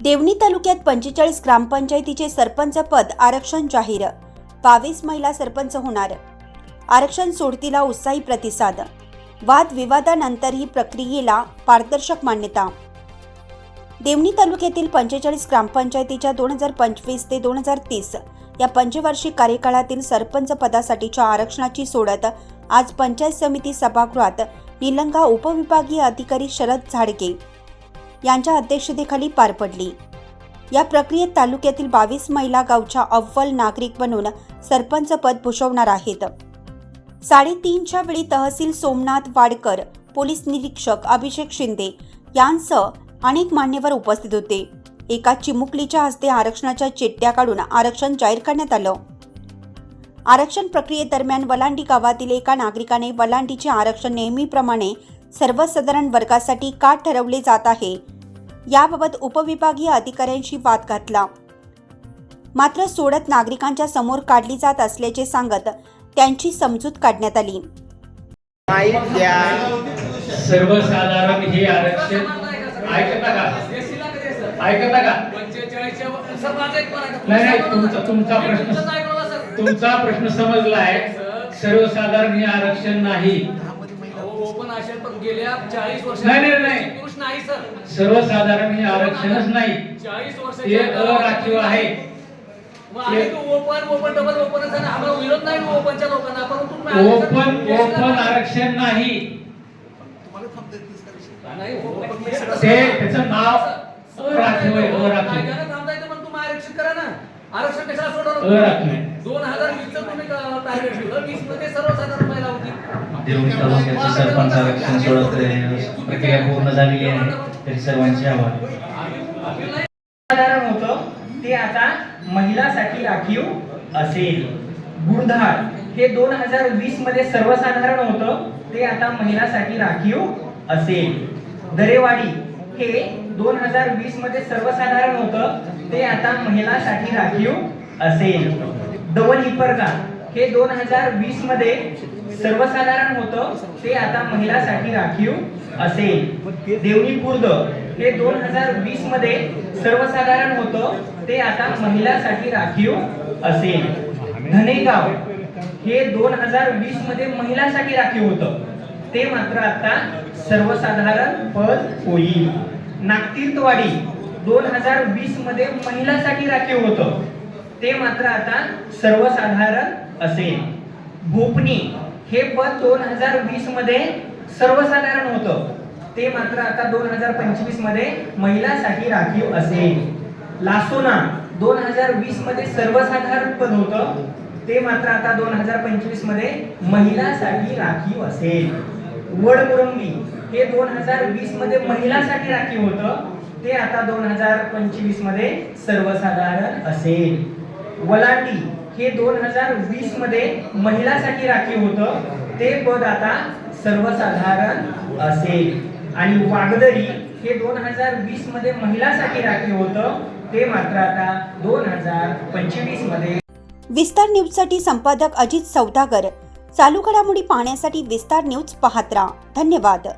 देवणी तालुक्यात पंचेचाळीस ग्रामपंचायतीचे सरपंच पद आरक्षण जाहीर. बावीस महिला सरपंच होणार. आरक्षण सोडतीला उत्साही प्रतिसाद. वादविवादानंतरही प्रक्रियेला पारदर्शक मान्यता. देवणी तालुक्यातील पंचेचाळीस ग्रामपंचायतीच्या दोन हजार पंचवीस ते दोन हजार तीस या पंचवार्षिक कार्यकाळातील सरपंच पदासाठीच्या आरक्षणाची सोडत आज पंचायत समिती सभागृहात निलंगा उपविभागीय अधिकारी शरद झाडके यांच्या अध्यक्षतेखाली पार पडली. या प्रक्रियेत तालुक्यातील बावीस महिला गावच्या अव्वल नागरिक बनून सरपंच पद भूषवणार आहेत. साडेतीनच्या वेळी तहसील सोमनाथ वाडकर पोलीस निरीक्षक अभिषेक शिंदे यांसह अनेक मान्यवर उपस्थित होते. एका चिमुकलीच्या हस्ते आरक्षणाच्या चिठ्ठ्या काढून आरक्षण जाहीर करण्यात आलं. आरक्षण प्रक्रियेदरम्यान वलांडी गावातील एका नागरिकाने वलांडीचे आरक्षण नेहमीप्रमाणे सर्वसाधारण वर्गासाठी का ठरवले जात आहे? याबाबत उपविभागीय अधिकाऱ्यांशी वाद घातला. मात्र सोडत नागरिकांच्या समोर काढली जात असल्याचे सांगत त्यांची समजूत काढण्यात आली. सर्वसाधारण हे आरक्षण ऐकता का? ऐकता का? नाही नाही तुमचा तुमचा प्रश्न तुमचा प्रश्न समजला आहे सर्वसाधारण हे आरक्षण नाही. ओपन असेल पण गेल्या चाळीस वर्ष नाही, नाही, नाही. पुरुष नाही सर. सर्वसाधारण हे आरक्षणच नाही. चाळीस वर्ष ते अराखीव आहे. ओपन ओपन डबल ओपन आम्हाला विरोध नाही ओपनच्या लोकांना. परंतु ओपन आरक्षण- ओपन आरक्षण नाही. ते त्याचं नाव अराखीव आहे अराखीव पण तुम्ही आरक्षण करा ना. आरक्षण कशाला सोडवलं. दोन हजार वीस तुम्ही टार्गेट ठेवलं वीसमध्ये सर्वसाधारण महिला होती. देवणी सरपंच आरक्षण सोडत प्रक्रिया पूर्ण झालेली आहे. तरी सर्वांचे आभार. साधारण होतं ते आता महिलासाठी राखीव असेल. गुरधाड हे दोन हजार वीसमध्ये सर्वसाधारण होतं ते आता महिलासाठी राखीव असेल. दरेवाडी. हे दोन हजार वीसमध्ये सर्वसाधारण होतं ते आता महिलासाठी राखीव असेल. डबल हिपरगा हे दोन हजार वीसमध्ये सर्वसाधारण होतं ते आता महिलासाठी राखीव असेल. देवणी खुर्द हे दोन हजार वीसमध्ये सर्वसाधारण होतं ते आता महिलासाठी राखीव असेल. धनेगाव हे दोन हजार वीसमध्ये महिलासाठी राखीव होतं. ते मात्र आता सर्वसाधारण पद होईल. नागतीर्थवाडी दोन हजार वीसमध्ये महिलासाठी राखीव होतं. ते मात्र आता सर्वसाधारण असेल. भोपणी हे पद दोन हजार वीसमध्ये सर्वसाधारण होतं. ते मात्र आता दोन हजार पंचवीसमध्ये महिलासाठी राखीव असेल. लासोना दोन हजार वीसमध्ये सर्वसाधारण पद होतं. ते मात्र आता दोन हजार पंचवीसमध्ये महिलासाठी राखीव असेल. वडमुरंबी हे दोन हजार वीसमध्ये महिलासाठी राखीव होतं. ते आता दोन हजार पंचवीसमध्ये सर्वसाधारण असेल. वलांडी हे दोन हजार वीसमध्ये महिलासाठी राखीव होतं. ते पद आता सर्वसाधारण असेल. आणि वागदरी हे दोन हजार वीसमध्ये महिलासाठी राखीव होतं. ते मात्र आता दोन हजार पंचवीसमध्ये विस्तार न्यूजसाठी संपादक अजित सौदागर. चालू घडामोडी पाहण्यासाठी विस्तार न्यूज पाहत राहा धन्यवाद.